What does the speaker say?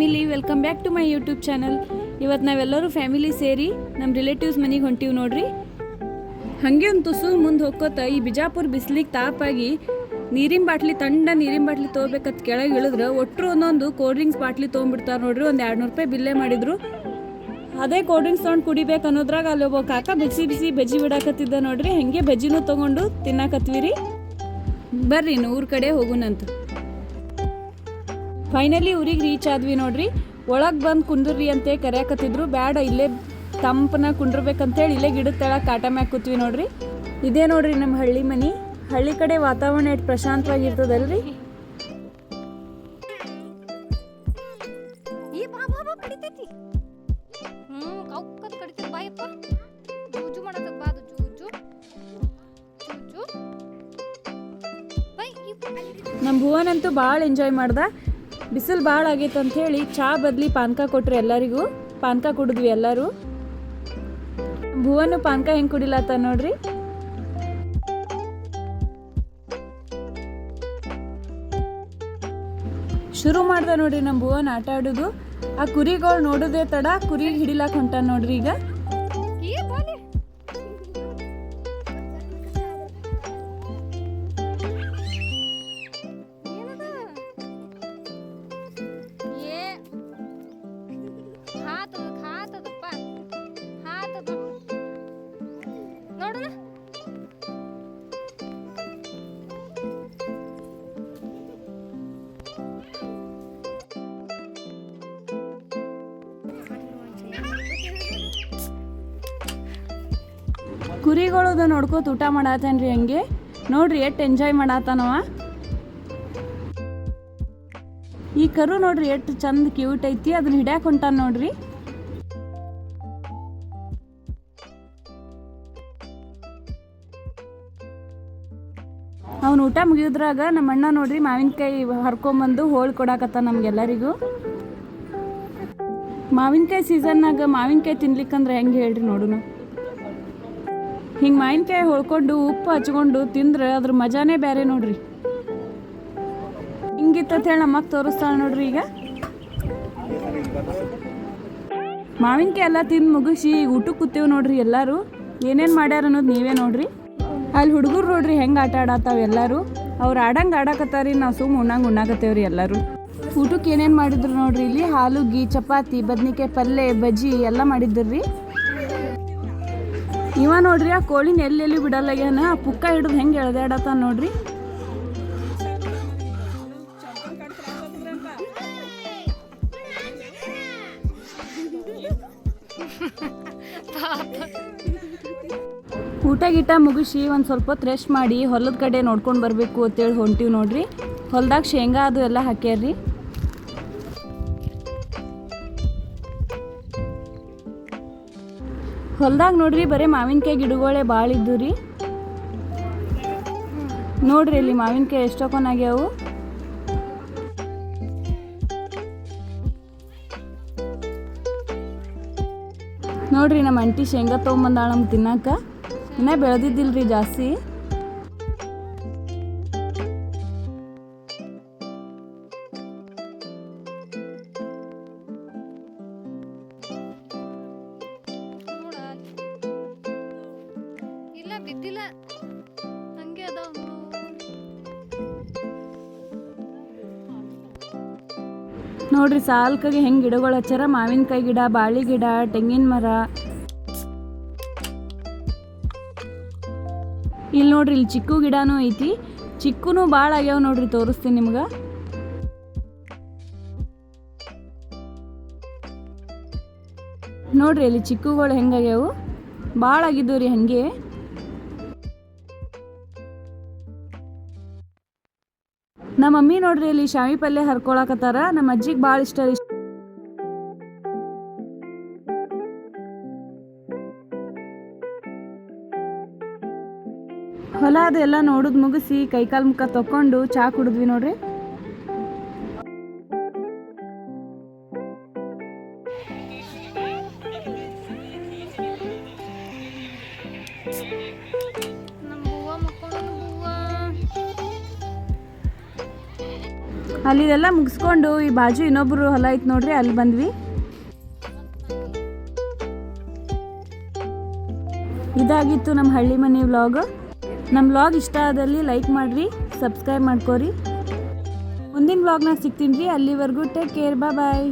Family welcome back to my YouTube channel ಇವತ್ತು ನಾವೆಲ್ಲರೂ family ಸೇರಿ ನಮ್ಮ ರಿಲೇಟಿವ್ಸ್ ಮನೆಗೆ ಹೊಂಟೀವಿ ನೋಡ್ರಿ. ಹಾಗೆ ಒಂದು ತುಸು ಮುಂದೆ ಹೋಗ್ಕೋತ ಈ ಬಿಜಾಪುರ ಬಿಸಿಲಿಗೆ ತಾಪಾಗಿ ನೀರಿನ ಬಾಟ್ಲಿ, ತಂಡ ನೀರಿನ ಬಾಟ್ಲಿ ತೊಗೋಬೇಕಂತ ಕೆಳಗೆ ಇಳಿದ್ರೆ ಒಟ್ಟರು ಒಂದೊಂದು ಕೋಲ್ಡ್ ಡ್ರಿಂಕ್ಸ್ ಬಾಟ್ಲಿ ತೊಗೊಂಡ್ಬಿಡ್ತಾರೆ ನೋಡ್ರಿ. ಒಂದು ಎರಡು ನೂರು ರೂಪಾಯಿ ಬಿಲ್ಲೇ ಮಾಡಿದ್ರು. ಅದೇ ಕೋಲ್ಡ್ ಡ್ರಿಂಕ್ಸ್ ತೊಗೊಂಡು ಕುಡಿಬೇಕು ಅನ್ನೋದ್ರಾಗ ಅಲ್ಲಿ ಒಬ್ಬ ಕಾಕ ಬಿಸಿ ಬಿಸಿ ಬಜ್ಜಿ ಬಿಡಾಕತ್ತಿದ್ದ ನೋಡ್ರಿ. ಹಂಗೆ ಬಜ್ಜಿನೂ ತೊಗೊಂಡು ತಿನ್ನಾಕತ್ವಿ ರೀ ಬರ್ರಿ ಊರ ಕಡೆ ಹೋಗುನಂತ. ಫೈನಲಿ ಊರಿಗೆ ರೀಚ್ ಆದ್ವಿ ನೋಡ್ರಿ. ಒಳಗೆ ಬಂದು ಕುಂದ್ರಿ ಅಂತ ಕರೆಯಕತ್ತಿದ್ರು. ಬ್ಯಾಡ ಇಲ್ಲೇ ತಂಪನ ಕುಂಡ್ರಬೇಕಂತೇಳಿ ಇಲ್ಲೇ ಗಿಡದ ತಳ ಕಾಟ ಮ್ಯಾಗ ಕೂತ್ವಿ ನೋಡ್ರಿ. ಇದೇ ನೋಡ್ರಿ ನಮ್ಮ ಹಳ್ಳಿ ಮನಿ. ಹಳ್ಳಿ ಕಡೆ ವಾತಾವರಣ ಎಷ್ಟು ಬೈ ಈ ನಮ್ಮ ಭುವನಂತೂ ಭಾಳ ಎಂಜಾಯ್ ಮಾಡ್ದ. ಬಿಸಿಲು ಭಾಳ ಆಗೈತೆ ಅಂತ ಹೇಳಿ ಚಾ ಬದ್ಲಿ ಪಾನ್ಕ ಕೊಟ್ರು ಎಲ್ಲರಿಗೂ. ಪಾನಕ ಕುಡಿದ್ವಿ ಎಲ್ಲರೂ. ಭುವನು ಪಾನಕ ಹೆಂಗೆ ಕುಡಿಲತ್ತ ನೋಡ್ರಿ. ಶುರು ಮಾಡ್ದೆ ನೋಡ್ರಿ ನಮ್ಮ ಭುವನ್ ಆಟ ಆಡೋದು. ಆ ಕುರಿಗಳು ನೋಡೋದೇ ತಡ ಕುರಿ ಹಿಡಿಲಾಕ ಹೊಂಟ ನೋಡ್ರಿ ಈಗ. ಕುರಿಗಳದ ನೋಡ್ಕೋತ ಊಟ ಮಾಡತ್ತೇನ್ರಿ ಹಂಗೆ. ನೋಡ್ರಿ ಎಷ್ಟು ಎಂಜಾಯ್ ಮಾಡತ್ತಾನವ ಈ ಕರು ನೋಡ್ರಿ ಎಷ್ಟು ಚಂದ ಕ್ಯೂಟ್ ಐತಿ ಅದನ್ನ ಹಿಡ್ಯಾಕ ಹೊಂಟಾನ ನೋಡ್ರಿ. ಅವನು ಊಟ ಮುಗಿಯೋದ್ರಾಗ ನಮ್ಮ ಅಣ್ಣ ನೋಡ್ರಿ ಮಾವಿನಕಾಯಿ ಹರ್ಕೊಂಬಂದು ಹೋಳ್ ಕೊಡಾಕತ್ತ ನಮ್ಗೆಲ್ಲರಿಗೂ. ಮಾವಿನಕಾಯಿ ಸೀಸನ್ನಾಗ ಮಾವಿನಕಾಯಿ ತಿನ್ಲಿಕ್ಕಂದ್ರೆ ಹೆಂಗೆ ಹೇಳ್ರಿ ನೋಡುನು. ಹಿಂಗೆ ಮಾವಿನಕಾಯಿ ಹೊಳ್ಕೊಂಡು ಉಪ್ಪು ಹಚ್ಕೊಂಡು ತಿಂದ್ರೆ ಅದ್ರ ಮಜಾನೇ ಬೇರೆ ನೋಡ್ರಿ. ಹಿಂಗಿತ್ತ ಹೇಳಿ ನಮ್ಮ ತೋರಿಸ್ತಾಳೆ ನೋಡ್ರಿ ಈಗ. ಮಾವಿನಕಾಯಿ ಎಲ್ಲ ತಿಂದು ಮುಗಿಸಿ ಊಟಕ್ಕೆ ಕೂತೇವ್ ನೋಡ್ರಿ ಎಲ್ಲರೂ. ಏನೇನು ಮಾಡ್ಯಾರ ಅನ್ನೋದು ನೀವೇ ನೋಡ್ರಿ. ಅಲ್ಲಿ ಹುಡುಗರು ನೋಡ್ರಿ ಹೆಂಗೆ ಆಟ ಆಡತ್ತಾವ ಎಲ್ಲರೂ. ಅವ್ರು ಆಡಂಗೆ ಆಡಕತ್ತಾರಿ, ನಾವು ಸುಮ್ಮ ಉಣ್ಣಂಗೆ ಉಣ್ಣಾಕತ್ತೇವ್ರಿ ಎಲ್ಲರೂ. ಊಟಕ್ಕೆ ಏನೇನು ಮಾಡಿದ್ರು ನೋಡ್ರಿ ಇಲ್ಲಿ? ಹಾಲುಗಿ ಚಪಾತಿ, ಬದ್ನಿಕಾಯಿ ಪಲ್ಯ ಬಜ್ಜಿ ಎಲ್ಲ ಮಾಡಿದ್ರಿ ಇವ ನೋಡ್ರಿ, ಆ ಕೋಳಿನ ಎಲ್ಲೆಲ್ಲಿ ಬಿಡಲ್ಲಾಗ್ಯಾನ? ಆ ಪುಕ್ಕ ಹಿಡಿದು ಹೆಂಗೆ ಎಳ್ದಾಡತ್ತ ನೋಡ್ರಿ. ಊಟ ಗೀಟ ಮುಗಿಸಿ ಒಂದು ಸ್ವಲ್ಪ ರೆಸ್ಟ್ ಮಾಡಿ, ಹೊಲದ ಕಡೆ ನೋಡ್ಕೊಂಡು ಬರಬೇಕು ಅಂತೇಳಿ ಹೊಂಟಿವಿ ನೋಡ್ರಿ. ಹೊಲ್ದಾಗ ಶೇಂಗಾ ಅದು ಎಲ್ಲ ಹಾಕ್ಯಾರ್ರಿ. ಹೊಲ್ದಾಗ ನೋಡ್ರಿ, ಬರೀ ಮಾವಿನಕಾಯಿ ಗಿಡಗಳೇ ಭಾಳ ಇದ್ದು ರೀ. ನೋಡ್ರಿ ಇಲ್ಲಿ ಮಾವಿನಕಾಯಿ ಎಷ್ಟೊಕೊನಾಗ್ಯಾವು ನೋಡ್ರಿ ನಮ್ಮ ಅಂಟಿ ಶೇಂಗಾ ತೊಗೊಂಬಂದಾಳ ನಮ್ಗೆ ತಿನ್ನಾಕ ಇನ್ನ ಬೆಳೆದಿದ್ದಿಲ್ರಿ ಜಾಸ್ತಿ. ಹಂಗೆ ನೋಡ್ರಿ ಸಾಲ್ಕಾಗಿ ಹೆಂಗೆ ಗಿಡಗಳು ಹಚ್ಚಾರ? ಮಾವಿನಕಾಯಿ ಗಿಡ, ಬಾಳಿ ಗಿಡ, ತೆಂಗಿನ ಮರ. ಇಲ್ಲಿ ನೋಡ್ರಿ ಇಲ್ಲಿ ಚಿಕ್ಕು ಗಿಡನೂ ಐತಿ. ಚಿಕ್ಕುನು ಭಾಳ ಆಗ್ಯಾವ ನೋಡ್ರಿ, ತೋರಿಸ್ತೀನಿ ನಿಮ್ಗೆ. ನೋಡ್ರಿ ಇಲ್ಲಿ ಚಿಕ್ಕುಗಳು ಹೆಂಗಾಗ್ಯಾವು ಭಾಳ ಆಗಿದ್ದವ್ರಿ ರೀ ಹಂಗೆ. ನಮ್ಮ ಮಮ್ಮಿ ನೋಡ್ರಿ ಇಲ್ಲಿ ಶಾವಿ ಪಲ್ಯ ಹರ್ಕೊಳಕತ್ತಾರ. ನಮ್ಮ ಅಜ್ಜಿಗೆ ಭಾಳ ಇಷ್ಟ ರೀ. ಹೊಲ ಅದೆಲ್ಲ ನೋಡುದ್ ಮುಗಿಸಿ ಕೈಕಾಲು ಮುಖ ತಕೊಂಡು ಚಾ ಕುಡಿದ್ವಿ ನೋಡ್ರಿ. ಅಲ್ಲಿದೆಲ್ಲ ಮುಗಿಸ್ಕೊಂಡು ಈ ಬಾಜು ಇನ್ನೊಬ್ರು ಹೊಲ ಐತೆ ನೋಡ್ರಿ, ಅಲ್ಲಿ ಬಂದ್ವಿ. ಇದಾಗಿತ್ತು ನಮ್ಮ ಹಳ್ಳಿ ಮನೆ ವ್ಲಾಗ್. ನಮ್ಮ ವ್ಲಾಗ್ ಇಷ್ಟ ಆದಲ್ಲಿ ಲೈಕ್ ಮಾಡಿರಿ, ಸಬ್ಸ್ಕ್ರೈಬ್ ಮಾಡ್ಕೋರಿ. ಮುಂದಿನ ವ್ಲಾಗ್ನಾಗ ಸಿಗ್ತೀನಿ ರೀ, ಅಲ್ಲಿವರೆಗೂ ಟೇಕ್ ಕೇರ್ ಬಾಯ್